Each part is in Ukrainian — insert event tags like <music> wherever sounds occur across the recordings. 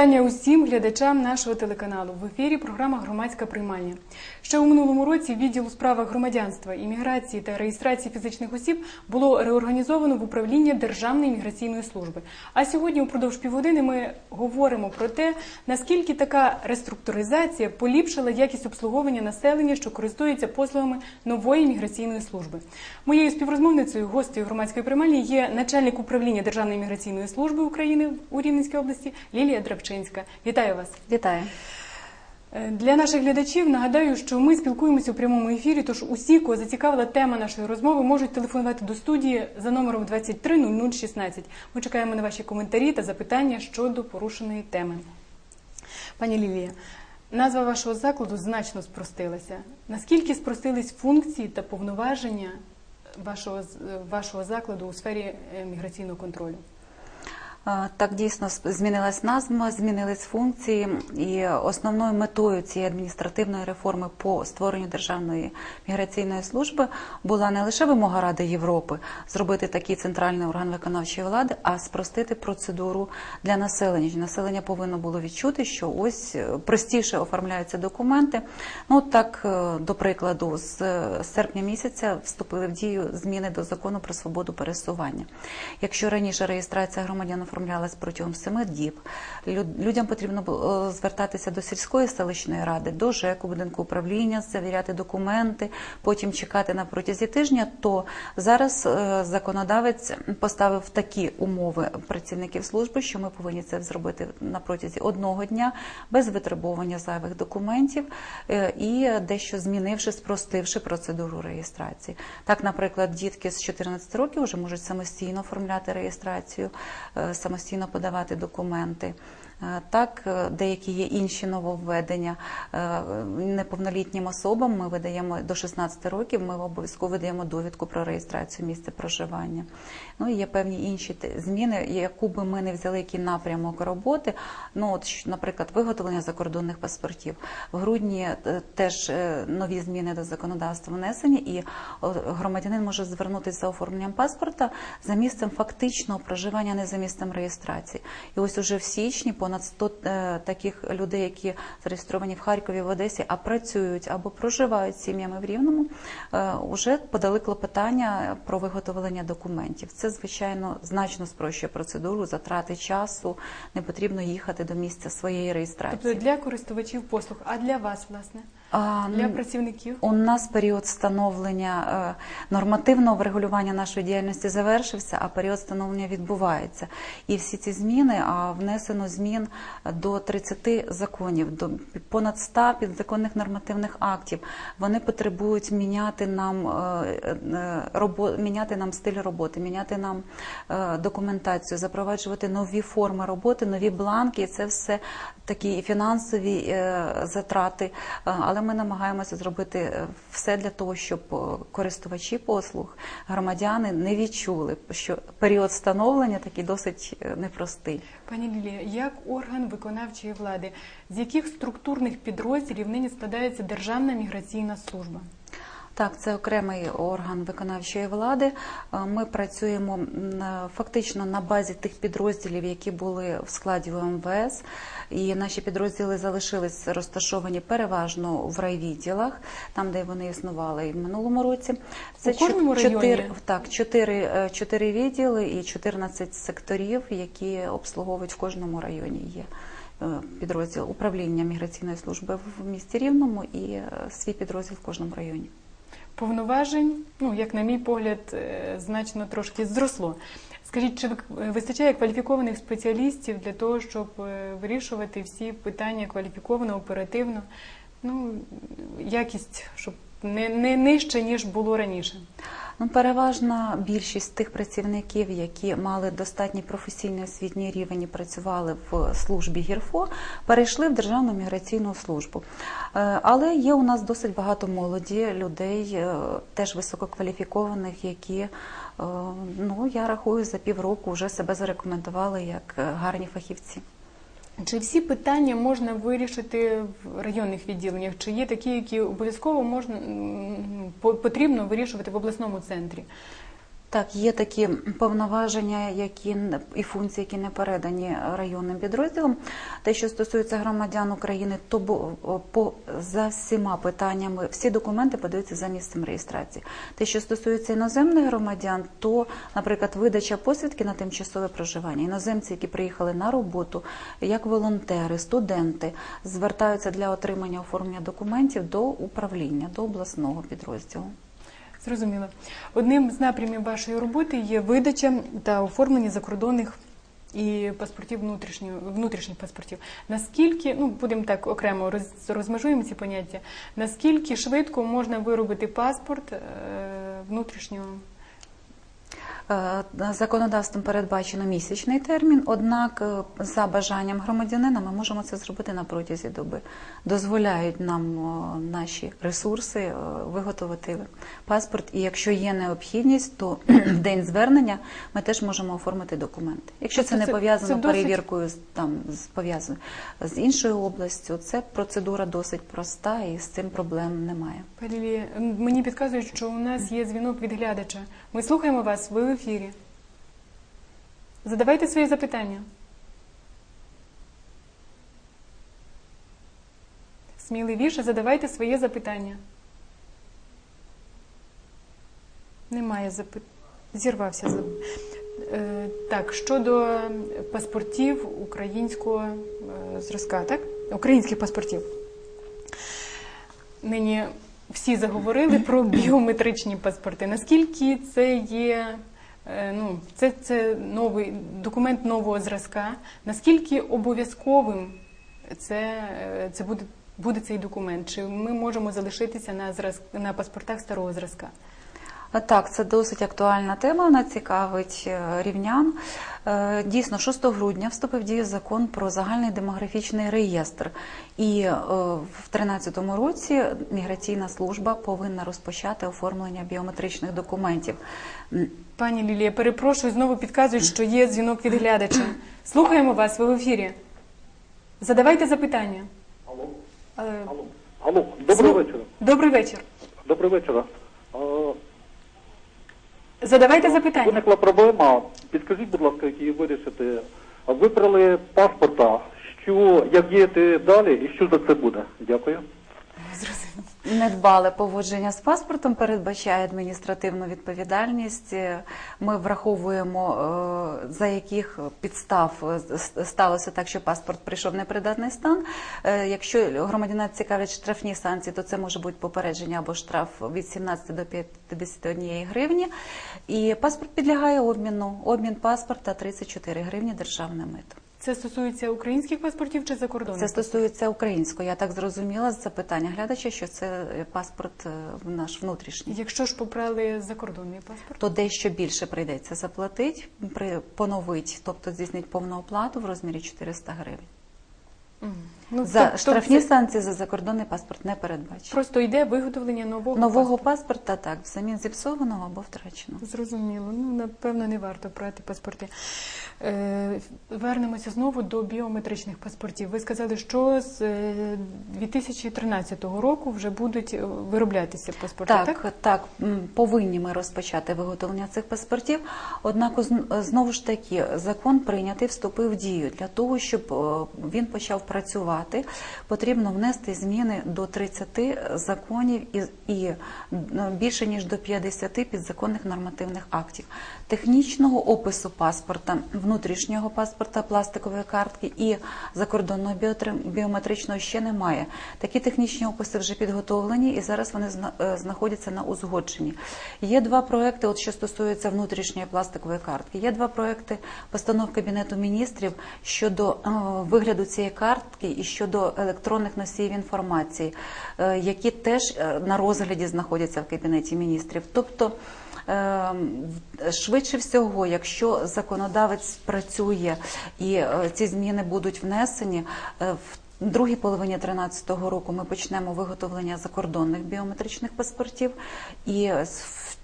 Вітання усім глядачам нашого телеканалу. В ефірі програма Громадська приймальня. Ще у минулому році відділ у справах громадянства, імміграції та реєстрації фізичних осіб було реорганізовано в управління Державної міграційної служби. А сьогодні, упродовж півгодини, ми говоримо про те, наскільки така реструктуризація поліпшила якість обслуговування населення, що користується послугами нової міграційної служби. Моєю співрозмовницею, гостею громадської приймальні є начальник управління Державної міграційної служби України у Рівненській області Лілія Драбчинська. Вітаю вас. Вітаю. Е, Для наших глядачів нагадаю, що ми спілкуємося у прямому ефірі. Тож усі, кого зацікавила тема нашої розмови, можуть телефонувати до студії за номером 23 0016. Ми чекаємо на ваші коментарі та запитання щодо порушеної теми. Пані Лілія, назва вашого закладу значно спростилася. Наскільки спростились функції та повноваження вашого, вашого закладу у сфері е, міграційного контролю? Так дійсно змінилась назва, змінились функції, і основною метою цієї адміністративної реформи по створенню державної міграційної служби була не лише вимога Ради Європи зробити такий центральний орган виконавчої влади, а спростити процедуру для населення. Населення повинно було відчути, що ось е, простіше оформляються документи. Ну так, е, до прикладу, з е, серпня місяця вступили в дію зміни до закону про свободу пересування. Якщо раніше реєстрація громадян оформлялась протягом семи діб, людям потрібно було е, звертатися до сільської селищної ради, до ЖЕКу, будинку управління, завіряти документи, потім чекати на протязі тижня, то зараз е, законодавець поставив такі умови працівників служби, що ми повинні це зробити на протязі одного дня без витребовування зайвих документів е, і дещо змінивши, спростивши процедуру реєстрації. Так, наприклад, дітки з 14 років вже можуть самостійно оформляти реєстрацію, самостійно подавати документи. Е, Так, е, деякі є інші нововведення. Е, Неповнолітнім особам ми видаємо до 16 років, ми обов'язково видаємо довідку про реєстрацію місця проживання. Ну є певні інші зміни, яку би ми не взяли який напрямок роботи. Ну, от, наприклад, виготовлення закордонних паспортів. В грудні теж нові зміни до законодавства внесені, і громадянин може звернутися за оформленням паспорта за місцем фактичного проживання, не за місцем реєстрації. І ось уже в січні понад 100 е, таких людей, які зареєстровані в Харкові, в Одесі, а працюють або проживають сім'ями в Рівному, е, вже подали клопотання про виготовлення документів. Це, звичайно, значно спрощує процедуру, затрати часу, не потрібно їхати до місця своєї реєстрації. Тобто для користувачів послуг, а для вас, власне, для ну, працівників? у нас період встановлення е, нормативного врегулювання нашої діяльності завершився, а період встановлення відбувається. І всі ці зміни, а внесено змін до 30 законів, до понад 100 підзаконних нормативних актів. Вони потребують міняти нам е, е, робо, міняти нам стиль роботи, міняти нам документацію, запроваджувати нові форми роботи, нові бланки. І це все такі фінансові е, затрати. Е, Але ми намагаємося зробити е, все для того, щоб користувачі послуг, громадяни не відчули, що період встановлення такий досить непростий. Пані Лілія, як орган виконавчої влади, з яких структурних підрозділів нині складається Державна міграційна служба? Так, це окремий орган виконавчої влади. Е, Ми працюємо фактично на базі тих підрозділів, які були в складі УМВС. І наші підрозділи залишились розташовані переважно в райвідділах, там, де вони існували і в минулому році. У кожному чо- чотири, районі? так, чотири, е, чотири відділи і 14 секторів, які обслуговують в кожному районі. Є е, підрозділ управління міграційної служби в місті Рівному і свій підрозділ в кожному районі. Повноважень, ну як на мій погляд, е, значно трошки зросло. Скажіть, чи вистачає кваліфікованих спеціалістів для того, щоб е, вирішувати всі питання кваліфіковано, оперативно? Ну, якість, щоб не, не нижче, ніж було раніше. Ну, переважна більшість тих працівників, які мали достатній професійний освітній рівень і працювали в службі ГІРФО, перейшли в Державну міграційну службу. Е, Але є у нас досить багато молоді людей, е, теж висококваліфікованих, які, е, ну я рахую, за півроку вже себе зарекомендували як гарні фахівці. Чи всі питання можна вирішити в районних відділеннях? Чи є такі, які обов'язково можна по- потрібно вирішувати в обласному центрі? Так, є такі повноваження, які і функції, які не передані районним підрозділам. Те, що стосується громадян України, то по за всіма питаннями всі документи подаються за місцем реєстрації. Те, що стосується іноземних громадян, то, наприклад, видача посвідки на тимчасове проживання. Іноземці, які приїхали на роботу, як волонтери, студенти, звертаються для отримання оформлення документів до управління, до обласного підрозділу. Зрозуміло. Одним з напрямів вашої роботи є видача та оформлення закордонних і паспортів внутрішніх внутрішніх паспортів. Наскільки, ну будемо так окремо роз, розмежуємо ці поняття, наскільки швидко можна виробити паспорт е, внутрішнього? Е, Законодавством передбачено місячний термін, однак е, за бажанням громадянина ми можемо це зробити на протязі доби. Дозволяють нам наші ресурси е, виготовити паспорт, і якщо є необхідність, то <clears throat> в день звернення ми теж можемо оформити документи. Якщо це не пов'язано перевіркою там з пов'язано з іншою областю, це процедура досить проста і з цим проблем немає. Пані мені підказують, що у нас є дзвінок від глядача. Ми слухаємо вас, ви в ефірі. Задавайте свої запитання. Сміливіше задавайте своє запитання. Немає запит... Зірвався. зап- Е, Так, щодо паспортів українського е, зразка, так? Українських паспортів. Нині всі заговорили про біометричні паспорти. Наскільки це є ну, це, це новий документ нового зразка? Наскільки обов'язковим це, е, це буде, буде цей документ? Чи ми можемо залишитися на зразк на паспортах старого зразка? Так, це досить актуальна тема. Вона цікавить е, рівнян. Е, Дійсно, 6 грудня вступив в дію закон про загальний демографічний реєстр, і е, в 2013 році міграційна служба повинна розпочати оформлення біометричних документів. Пані Лілія, перепрошую, знову підказують, що є дзвінок від глядача. Слухаємо вас, ви в ефірі. Задавайте запитання. Алло, алло, алло, доброго слу- вечора. Добрий вечір. Доброго вечора. Задавайте запитання. Виникла проблема. Підкажіть, будь ласка, як її вирішити. Вибрали паспорта. Що як діяти далі і що за це буде? Дякую. Недбале поводження з паспортом передбачає адміністративну відповідальність. Е, Ми враховуємо, е, за яких підстав е, сталося так, що паспорт прийшов в непридатний стан. Якщо громадянина цікавлять штрафні санкції, то це може бути попередження або штраф від 17 до 51 гривні. І паспорт підлягає обміну. Обмін паспорта 34 гривні державне мито. Це стосується українських паспортів чи закордонних? Це стосується українського. Я так зрозуміла з запитання глядача, що це паспорт е, наш внутрішній. Якщо ж попрали закордонний паспорт, То дещо більше прийдеться заплатити, при поновить, тобто здійснить повну оплату в розмірі 400 гривень. Мгм. Ну, За тобто штрафні це санкції за закордонний паспорт не передбачено. просто йде виготовлення нового Нового паспорта. паспорта так, взамін зіпсованого або втраченого. Зрозуміло. Ну напевно не варто брати паспорти. Е, вернемося знову до біометричних паспортів. Ви сказали, що з е, 2013 року вже будуть е, вироблятися паспорти. Так, Так, так, повинні ми розпочати виготовлення цих паспортів. Однак зн- знову ж таки закон прийнятий вступив в дію. Для того, щоб е, він почав працювати, потрібно внести зміни до 30 законів і, і більше ніж до 50 підзаконних нормативних актів. Технічного опису паспорта, внутрішнього паспорта, пластикової картки і закордонного біометричного ще немає. Такі технічні описи вже підготовлені і зараз вони е, знаходяться на узгодженні. Є два проекти, от що стосується внутрішньої пластикової картки. Є два проекти постанов Кабінету міністрів щодо е, вигляду цієї картки і щодо електронних носіїв інформації, е, які теж на розгляді знаходяться в Кабінеті міністрів. Тобто Швидше всього, якщо законодавець працює і е, ці зміни будуть внесені, е, в другій половині 2013 року ми почнемо виготовлення закордонних біометричних паспортів і е,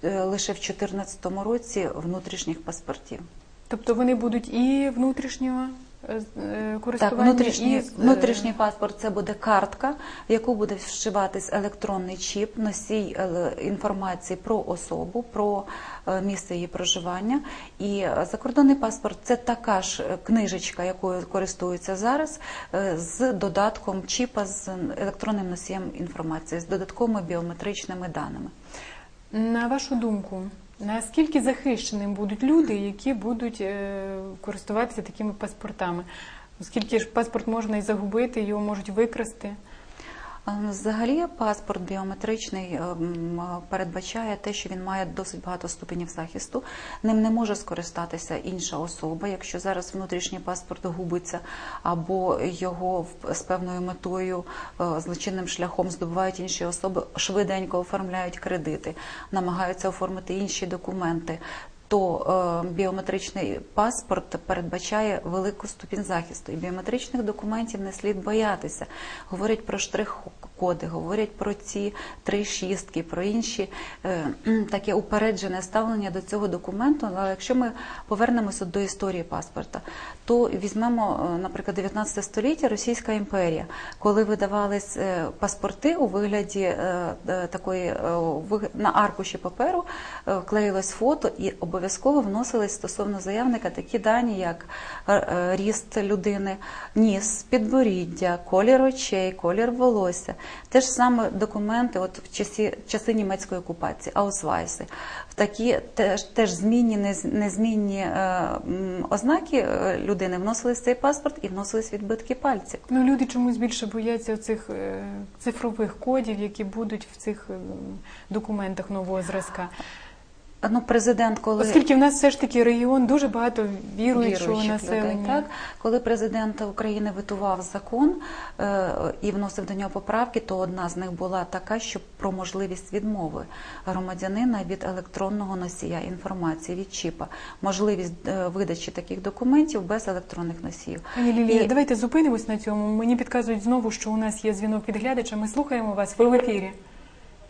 лише в 2014 році внутрішніх паспортів. Тобто вони будуть і внутрішнього е, е, Так, користування внутрішній, і, е, внутрішній паспорт це буде картка, в яку буде вшиватись електронний чіп, носій інформації про особу, про місце її проживання. І закордонний паспорт це така ж книжечка, якою користуються зараз, з додатком чіпа з електронним носієм інформації, з додатковими біометричними даними. На вашу думку, наскільки захищеним будуть люди, які будуть е, користуватися такими паспортами? Оскільки ж паспорт можна і загубити, його можуть викрасти. Ну, Взагалі, паспорт біометричний ем, передбачає те, що він має досить багато ступенів захисту. Ним не може скористатися інша особа. Якщо зараз внутрішній паспорт губиться або його з певною метою е, злочинним шляхом здобувають інші особи, швиденько оформляють кредити, намагаються оформити інші документи. То е, біометричний паспорт передбачає велику ступінь захисту, і біометричних документів не слід боятися. Говорять про штрих-коди, говорять про ці три шістки, про інші е, таке упереджене ставлення до цього документу. Але якщо ми повернемося до історії паспорта, то візьмемо, е, наприклад, 19 століття Російська імперія, коли видавались е, паспорти у вигляді такої на аркуші паперу, клеїлось фото і обов'язково вносились стосовно заявника такі дані, як ріст людини, ніс, підборіддя, колір очей, колір волосся. Те ж саме документи, от в часі часи німецької окупації, аусвайси. В такі теж теж змінні, незмінні е, ознаки е, людини вносились в цей паспорт і вносились відбитки пальців. Ну, люди чомусь більше бояться цих цифрових кодів, які будуть в цих е, документах нового зразка. Ну, президент, коли Оскільки в нас все ж таки регіон дуже багато віруючого населення. людей. Так, коли президент України витував закон е, і вносив до нього поправки, то одна з них була така, що про можливість відмови громадянина від електронного носія інформації від чіпа, можливість е, видачі таких документів без електронних носіїв. Пані Лілія, І- давайте зупинимось на цьому. Мені підказують знову, що у нас є дзвінок від глядача. Ми слухаємо вас. Ви в ефірі.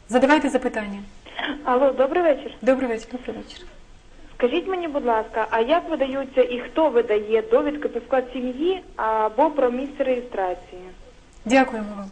Задавайте запитання. Алло, добрий вечір. Добрий вечір. Добрий вечір. Скажіть мені, будь ласка, а як видаються і хто видає довідки про склад сім'ї або про місце реєстрації? Дякуємо вам.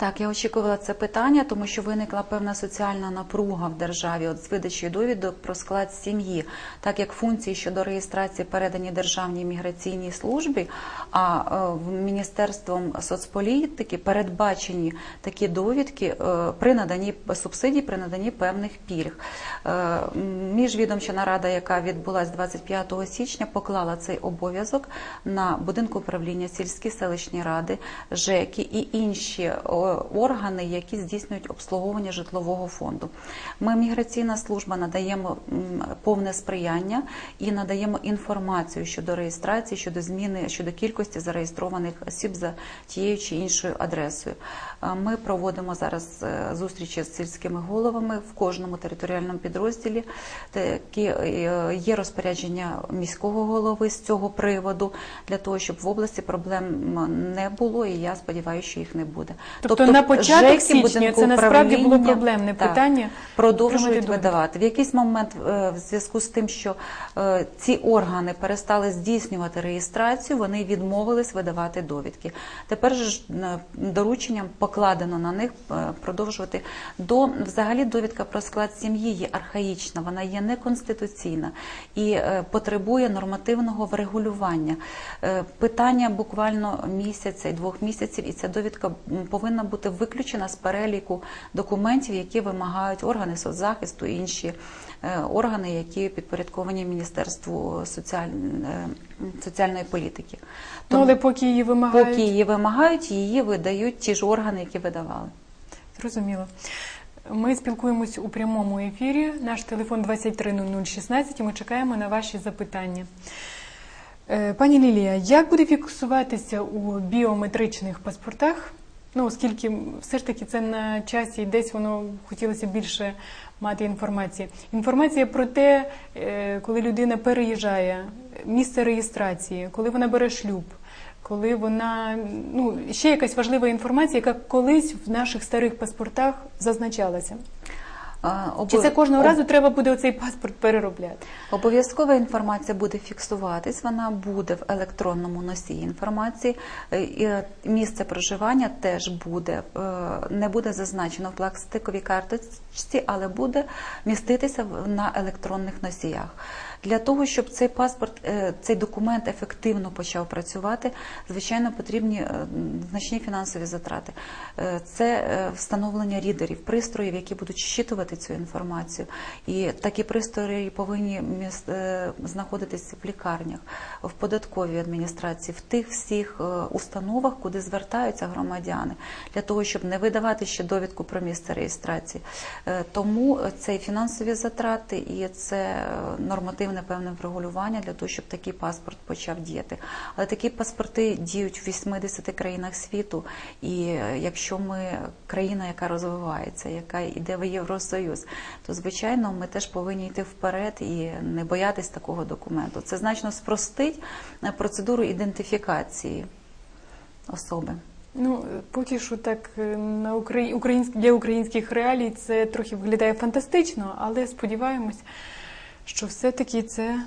Так, я очікувала це питання, тому що виникла певна соціальна напруга в державі от з видачею довідок про склад сім'ї, так як функції щодо реєстрації передані Державній міграційній службі, а е, в Міністерством соцполітики передбачені такі довідки е, при наданні субсидій, при наданні певних пільг. Е, Міжвідомча нарада, яка відбулася 25 січня, поклала цей обов'язок на будинку управління, сільські селищні ради, ЖЕКи і інші органи, які здійснюють обслуговування житлового фонду. Ми, міграційна служба, надаємо повне сприяння і надаємо інформацію щодо реєстрації, щодо зміни, щодо кількості зареєстрованих осіб за тією чи іншою адресою. Е, Ми проводимо зараз е, зустрічі з сільськими головами в кожному територіальному підрозділі. Е, є розпорядження міського голови з цього приводу для того, щоб в області проблем не було, і я сподіваюся, що їх не буде. Тобто на початок ЖЕКи, січня це насправді було проблемне так, питання Продовжують видавати. В якийсь момент, е, в зв'язку з тим, що е, ці органи перестали здійснювати реєстрацію, вони відмовились видавати довідки. Тепер ж е, дорученням покладено на них продовжувати до взагалі довідка про склад сім'ї є архаїчна, вона є неконституційна і потребує нормативного врегулювання. Питання буквально місяця і двох місяців, і ця довідка повинна бути виключена з переліку документів, які вимагають органи соцзахисту і інші е, органи, які підпорядковані Міністерству соціаль... е, соціальної політики. Ну, але поки її вимагають. поки її вимагають, її видають ті ж органи, які видавали. Зрозуміло. Ми спілкуємось у прямому ефірі. Наш телефон 230016 і ми чекаємо на ваші запитання. Е, Пані Лілія, як буде фіксуватися у біометричних паспортах? Ну, оскільки все ж таки це на часі і десь воно хотілося більше мати інформації. Інформація про те, е, коли людина переїжджає, місце реєстрації, коли вона бере шлюб, коли вона ну ще якась важлива інформація, яка колись в наших старих паспортах зазначалася. А, Чи це кожного об- разу треба буде оцей паспорт переробляти? Обов'язкова інформація буде фіксуватись, вона буде в електронному носії інформації. Е, І е, місце проживання теж буде, е, не буде зазначено в пластиковій карточці, але буде міститися на електронних носіях. Для того, щоб цей паспорт, е, цей документ ефективно почав працювати, звичайно, потрібні е, значні фінансові затрати. Е, Це встановлення рідерів, пристроїв, які будуть щитувати цю інформацію. І такі пристрої повинні знаходитися в лікарнях, в податковій адміністрації, в тих всіх установах, куди звертаються громадяни, для того, щоб не видавати ще довідку про місце реєстрації. Тому це фінансові затрати, і це е, нормативне певне врегулювання для того, щоб такий паспорт почав діяти. Але такі паспорти діють в 80 країнах світу. І е, якщо ми країна, яка розвивається, яка йде в Євросоюз, то звичайно ми теж повинні йти вперед і не боятись такого документу. Це значно спростить е, процедуру ідентифікації особи. Ну, поки що так е, на Украї... українськ... для українських реалій це трохи виглядає фантастично, але сподіваємось, що все-таки це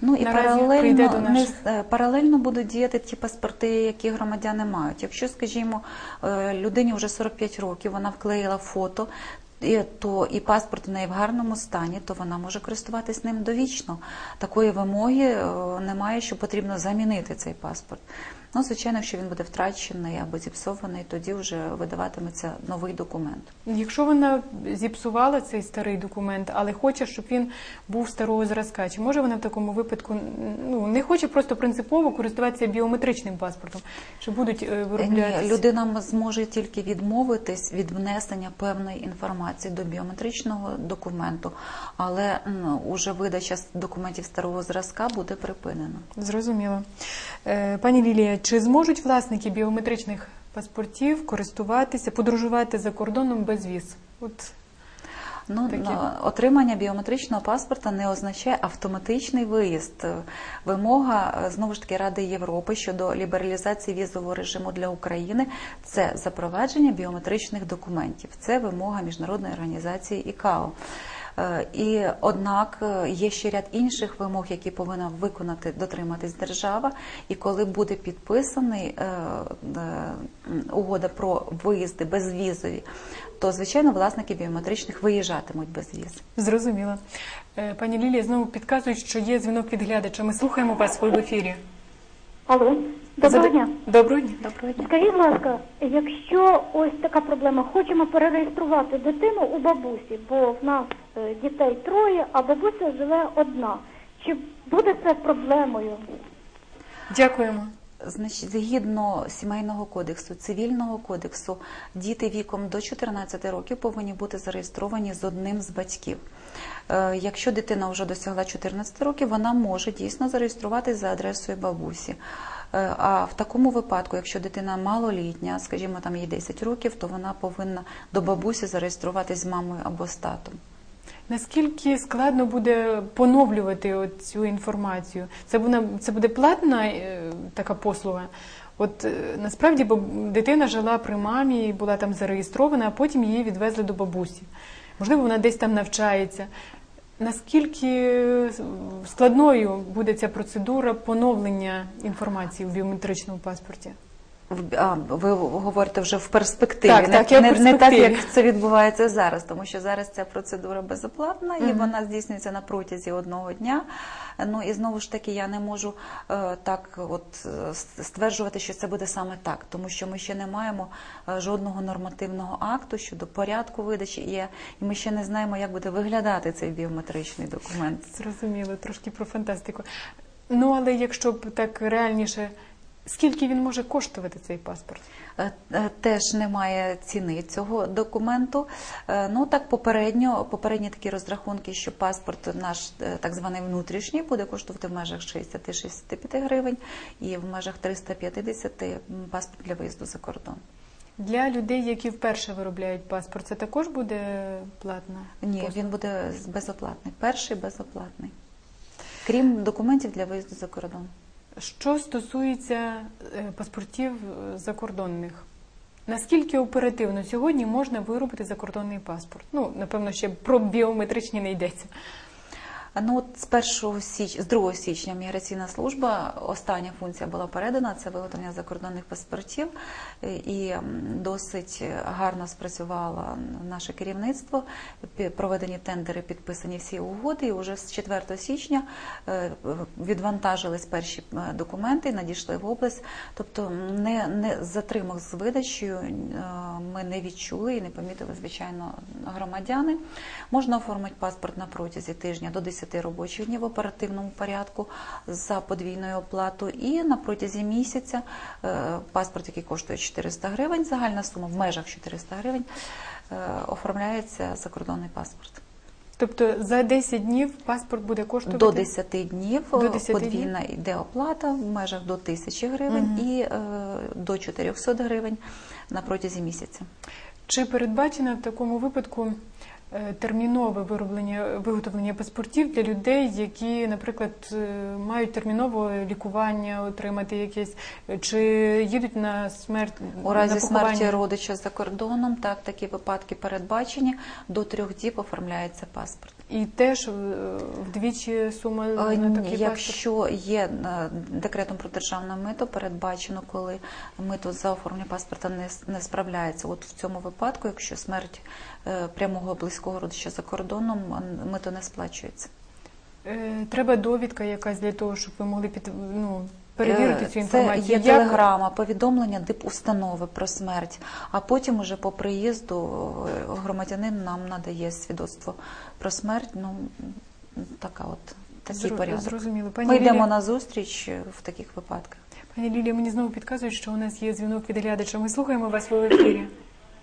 Ну і наразі прийде до паралельно, не, е, паралельно будуть діяти ті паспорти, які громадяни мають. Якщо, скажімо, е, людині вже 45 років, вона вклеїла фото. І, то і паспорт у неї в гарному стані, то вона може користуватись ним довічно. Такої вимоги е, немає, що потрібно замінити цей паспорт. Ну, звичайно, якщо він буде втрачений або зіпсований, тоді вже видаватиметься новий документ. Якщо вона зіпсувала цей старий документ, але хоче, щоб він був старого зразка, чи може вона в такому випадку ну не хоче просто принципово користуватися біометричним паспортом? Чи будуть е, вироблятися? Ні, людина зможе тільки відмовитись від внесення певної інформації до біометричного документу, але м, уже видача документів старого зразка буде припинена. Зрозуміло. Е, Пані Лілія, чи зможуть власники біометричних паспортів користуватися, подорожувати за кордоном без віз? От Ну, отримання біометричного паспорта не означає автоматичний виїзд. Вимога е, знову ж таки Ради Європи щодо лібералізації візового режиму для України це запровадження біометричних документів. Це вимога міжнародної організації ІКАО. Е, І однак е, є ще ряд інших вимог, які повинна виконати дотриматись держава. І коли буде підписаний е, угода про виїзди безвізові, то звичайно власники біометричних виїжджатимуть без віз. зрозуміло. Пані Лілія знову підказують, що є дзвінок від глядача. Ми слухаємо вас ви в ефірі. Алло, доброго дня. Доброго дня. Доброго дня. Скажіть, будь ласка, якщо ось така проблема, хочемо перереєструвати дитину у бабусі, бо в нас е, дітей троє, а бабуся живе одна. Чи буде це проблемою? Дякуємо. Значить, згідно сімейного кодексу, цивільного кодексу, діти віком до 14 років повинні бути зареєстровані з одним з батьків. Е, Якщо дитина вже досягла 14 років, вона може дійсно зареєструватись за адресою бабусі. Е, А в такому випадку, якщо дитина малолітня, скажімо, там їй 10 років, то вона повинна до бабусі зареєструватись з мамою або з татом. Наскільки складно буде поновлювати цю інформацію? Це буде, це буде платна е, така послуга. От е, насправді дитина жила при мамі, була там зареєстрована, а потім її відвезли до бабусі. Можливо, вона десь там навчається. Наскільки складною буде ця процедура поновлення інформації в біометричному паспорті? А, ви говорите вже в перспективі, Так, не, так, я в не, не так, як це відбувається зараз, тому що зараз ця процедура безоплатна і Мгм. вона здійснюється на протязі одного дня. Ну і знову ж таки, я не можу е, так от е, стверджувати, що це буде саме так, тому що ми ще не маємо е, жодного нормативного акту щодо порядку видачі, і, і ми ще не знаємо, як буде виглядати цей біометричний документ. Зрозуміло, трошки про фантастику. Ну, але якщо б так реальніше, скільки він може коштувати цей паспорт? Е, е, Теж немає ціни цього документу. Е, Ну так попередньо, попередні такі розрахунки, що паспорт наш так званий внутрішній буде коштувати в межах 60-65 гривень і в межах 350 м, паспорт для виїзду за кордон. Для людей, які вперше виробляють паспорт, це також буде платна? Ні, він буде безоплатний. Перший безоплатний. Крім документів для виїзду за кордон. Що стосується е, паспортів е, закордонних, Наскільки оперативно сьогодні можна виробити закордонний паспорт? Ну, напевно, ще про біометричні не йдеться. Ну, от з 1 січ... з 2 січня міграційна служба, остання функція була передана, це виготовлення закордонних паспортів. Е, І досить гарно спрацювало наше керівництво, проведені тендери, підписані всі угоди, і вже з 4 січня е, відвантажились перші документи, надійшли в область. Тобто не, не затримок з видачею е, ми не відчули і не помітили, звичайно, громадяни. Можна оформити паспорт на протязі тижня до 10 робочих днів в оперативному порядку за подвійною оплатою. І на протязі місяця е, паспорт, який коштує 400 гривень, загальна сума в межах 400 гривень, е, оформляється закордонний паспорт. Тобто за 10 днів паспорт буде коштувати До 10 днів До 10 подвійна йде оплата в межах до 1000 гривень і е, до 400 гривень на протязі місяця. Чи передбачено в такому випадку термінове вироблення виготовлення паспортів для людей, які, наприклад, е, мають термінове лікування отримати якесь, е, чи їдуть на смерть У разі на смерті родича за кордоном, так такі випадки передбачені. До трьох діб оформляється паспорт. І теж е, вдвічі сума Е, на такий паспорт? Якщо є е, декретом про державне мито, передбачено, коли мито за оформлення паспорта не, не справляється. От в цьому випадку, якщо смерть е, прямого близького родича за кордоном, мито не сплачується. Е, Треба довідка якась для того, щоб ви могли під, ну, перевірити Е, цю інформацію. Це є Як- телеграма, повідомлення дипустанови про смерть. А потім уже по приїзду е, громадянин нам надає свідоцтво про смерть. Ну така от такий Зро- порядок. Зрозуміло. Пані Ми йдемо Лілія, на зустріч е, в таких випадках. Пані Лілія, мені знову підказують, що у нас є дзвінок від глядача. Ми слухаємо вас в ефірі.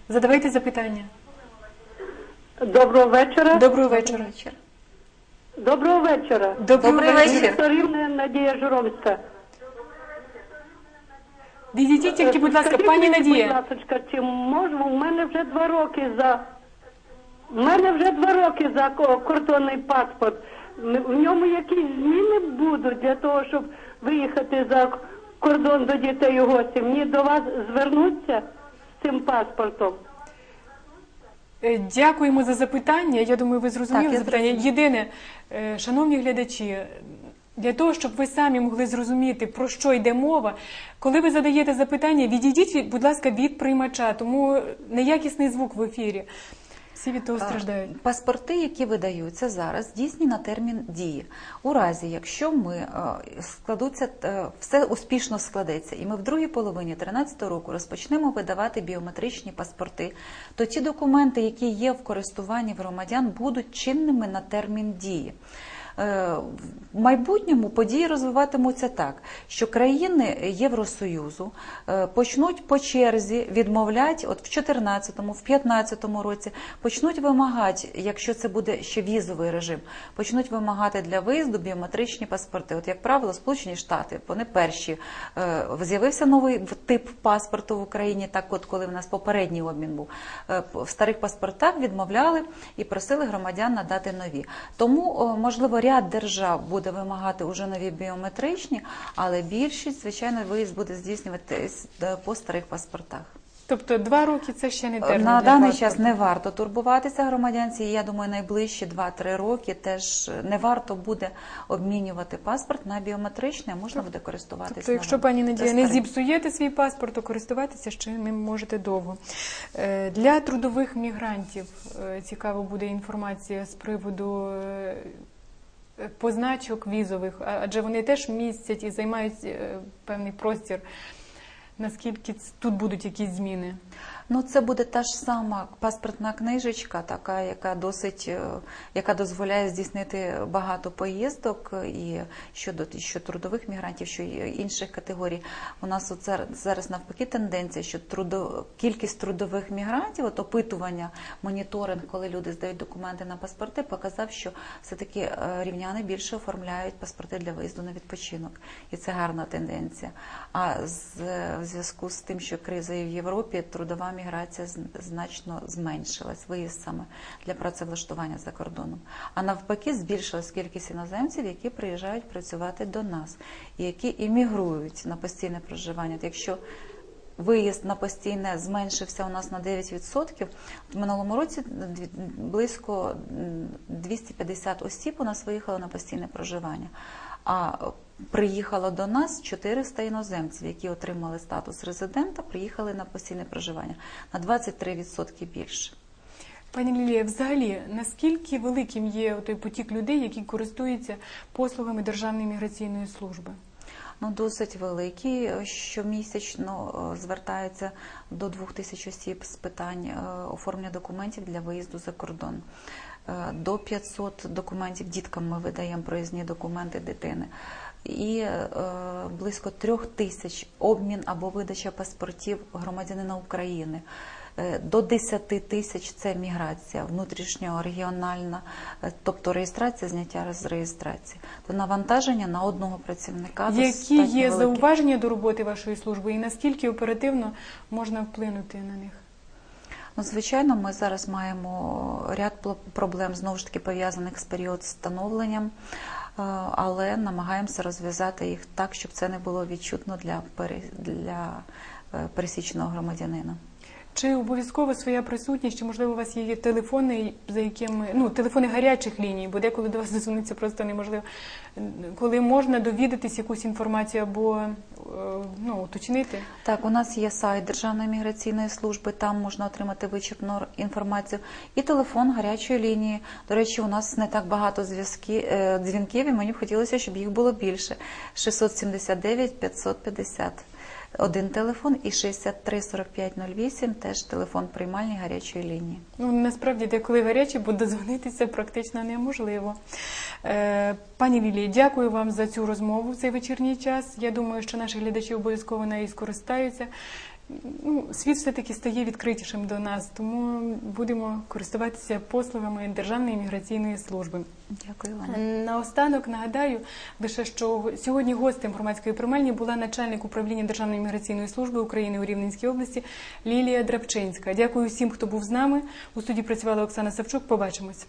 Задавайте запитання. Доброго вечора. Доброго вечора. Доброго вечора. Добрий вечір. Вікторівна Надія Журомська. Відійдіть тільки, будь ласка, Скажіть пані мені, Надія. Будь ласка, чи можу? У мене вже два роки за. У мене вже два роки за ко- кордонний паспорт. М- В ньому якісь зміни будуть для того, щоб виїхати за кордон до дітей у гості. Мені до вас звернуться з цим паспортом. Е, Дякуємо за запитання. Я думаю, ви зрозуміли Так, запитання. зрозуміла. Єдине, е, шановні глядачі, для того, щоб ви самі могли зрозуміти, про що йде мова, коли ви задаєте запитання, відійдіть, від- будь ласка, від приймача, тому неякісний звук в ефірі. Всі від того страждають. Паспорти, які видаються зараз, дійсні на термін дії. У разі, якщо ми е, складуться, е, все успішно складеться, і ми в другій половині 2013 року розпочнемо видавати біометричні паспорти, то ті документи, які є в користуванні громадян, будуть чинними на термін дії. Е, В майбутньому події розвиватимуться так, що країни Євросоюзу е, почнуть по черзі відмовляти, от в 2014, в 2015 році почнуть вимагати, якщо це буде ще візовий режим, почнуть вимагати для виїзду біометричні паспорти. От як правило, Сполучені Штати вони перші Е, з'явився новий тип паспорту в Україні. Так, от коли в нас попередній обмін був в старих паспортах відмовляли і просили громадян надати нові. Тому можливо ряд держав буде вимагати уже нові біометричні, але більшість, звичайно, виїзд буде здійснюватись е, по старих паспортах. Тобто два роки це ще не термін. На даний паспорту. час не варто турбуватися громадянці. Я думаю, найближчі 2-3 роки теж не варто буде обмінювати паспорт на біометричний, а можна буде користуватися. Тобто, якщо пані Надія не зіпсуєте свій паспорт, то користуватися ще ним можете довго. Е, Для трудових мігрантів е, цікаво буде інформація з приводу е, позначок візових, адже вони теж містять і займають е, певний простір. Наскільки тут будуть якісь зміни? Ну, це буде та ж сама паспортна книжечка, така, яка досить, е, яка дозволяє здійснити багато поїздок і щодо що трудових мігрантів, що інших категорій. У нас от зараз, зараз навпаки тенденція, що трудо, кількість трудових мігрантів, от опитування, моніторинг, коли люди здають документи на паспорти, показав, що все-таки е, рівняни більше оформляють паспорти для виїзду на відпочинок. І це гарна тенденція. А з, в зв'язку з тим, що криза в Європі, трудова міграція значно зменшилась, виїзд саме для працевлаштування за кордоном. А навпаки, збільшилась кількість іноземців, які приїжджають працювати до нас і які іммігрують на постійне проживання. Якщо виїзд на постійне зменшився у нас на 9%. В минулому році близько 250 осіб у нас виїхало на постійне проживання. А приїхало до нас 400 іноземців, які отримали статус резидента, приїхали на постійне проживання на 23% більше. Пані Лілія, взагалі, наскільки великим є той потік людей, які користуються послугами Державної міграційної служби? Ну, досить великий. Щомісячно е, звертається до двох тисяч осіб з питань е, оформлення документів для виїзду за кордон. Е, До 500 документів діткам ми видаємо проїзні документи дитини. І е, близько трьох тисяч обмін або видача паспортів громадянина України. Е, До 10 тисяч це міграція внутрішньорегіональна, е, тобто реєстрація, зняття з реєстрації. То навантаження на одного працівника Які є велике. зауваження до роботи вашої служби і наскільки оперативно можна вплинути на них? Ну, звичайно, ми зараз маємо ряд проблем знову ж таки пов'язаних з період становленням, е, але намагаємося розв'язати їх так, щоб це не було відчутно для, для е, пересічного громадянина. Чи обов'язково своя присутність, чи можливо у вас є телефони, за якими ну телефони гарячих ліній, бо деколи до вас <laughs> дозвонитися просто неможливо. Коли можна довідатись якусь інформацію або е, ну уточнити? Так, у нас є сайт Державної міграційної служби, там можна отримати вичерпну інформацію. І телефон гарячої лінії. До речі, у нас не так багато зв'язки, е, дзвінків, і мені б хотілося, щоб їх було більше. 679 550. Один телефон і 63 45 08 теж телефон приймальні гарячої лінії. Ну насправді деколи гарячі, бо дозвонитися практично неможливо. Е, пані Лілії, дякую вам за цю розмову в цей вечірній час. Я думаю, що наші глядачі обов'язково нею скористаються. Ну, світ все-таки стає відкритішим до нас, тому будемо користуватися послугами Державної міграційної служби. Дякую вам. Наостанок нагадаю лише, що сьогодні гостем громадської приймальні була начальник управління Державної міграційної служби України у Рівненській області Лілія Драбчинська. Дякую всім, хто був з нами. У суді працювала Оксана Савчук. Побачимось.